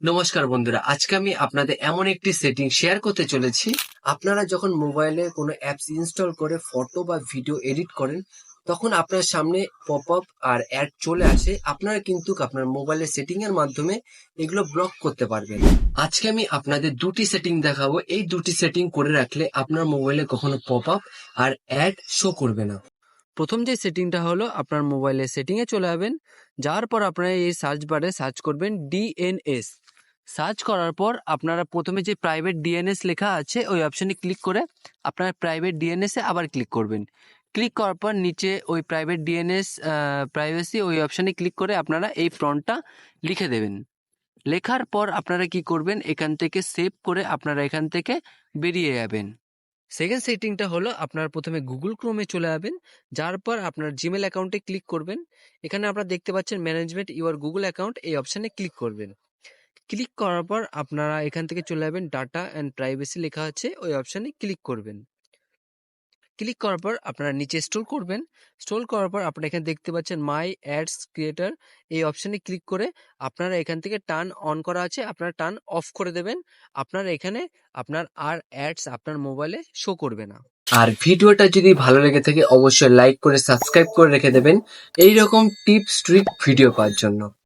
নমস্কার বন্ধুরা, আজকে আমি আপনাদের এমন একটি সেটিং শেয়ার করতে চলেছি। আপনারা যখন মোবাইলে কোনো অ্যাপস ইনস্টল করে ফটো বা ভিডিও এডিট করেন, তখন আপনার সামনে পপ আপ আর অ্যাড চলে আসে। আপনারা কিন্তু আপনার মোবাইলের সেটিং এর মাধ্যমে এগুলো ব্লক করতে পারবেন। আজকে আমি আপনাদের দুটি সেটিং দেখাবো। এই দুটি সেটিং করে রাখলে আপনার মোবাইলে কখনো পপ আপ আর অ্যাড শো করবে না। প্রথম যে সেটিংটা হলো, আপনার মোবাইলের সেটিংয়ে চলে যাবেন। যাওয়ার পর আপনারা এই সার্চ বারে সার্চ করবেন ডিএনএস সার্চ করার পর আপনারা প্রথমে যে প্রাইভেট ডিএনএস লেখা আছে, ওই অপশানে ক্লিক করে আপনারা প্রাইভেট ডিএনএসে আবার ক্লিক করবেন। ক্লিক করার পর নিচে ওই প্রাইভেট ডিএনএস প্রাইভেসি ওই অপশানে ক্লিক করে আপনারা এই ফ্রন্টটা লিখে দেবেন। লেখার পর আপনারা কি করবেন? এখান থেকে সেভ করে আপনারা এখান থেকে বেরিয়ে যাবেন। সেকেন্ড সেটিংটা হলো আপনার প্রথমে গুগল ক্রোমে চলে যাবেন যার পর আপনার জিমেল অ্যাকাউন্টে ক্লিক করবেন। এখানে আপনারা দেখতে পাচ্ছেন ম্যানেজমেন্ট ইউর গুগল অ্যাকাউন্ট এই অপশানে ক্লিক করবেন। ক্লিক করার পর আপনারা এখান থেকে চলে যাবেন ডাটা অ্যান্ড প্রাইভেসি লেখা আছে, ওই অপশানে ক্লিক করবেন। ক্লিক করার পর আপনারা নিচে স্ক্রল করবেন। স্ক্রল করার পর আপনারা এখানে দেখতে পাচ্ছেন মাই অ্যাডস ক্রিয়েটার। এই অপশানে ক্লিক করে আপনারা এখান থেকে টার্ন অন করা আছে, আপনারা টার্ন অফ করে দেবেন। আপনারা এখানে আপনার আর অ্যাডস আপনার মোবাইলে শো করবে না। আর ভিডিওটা যদি ভালো লেগে থাকে অবশ্যই লাইক করে, সাবস্ক্রাইব করে রেখে দেবেন। এইরকম টিপস, ট্রিক ভিডিও পাওয়ার জন্য।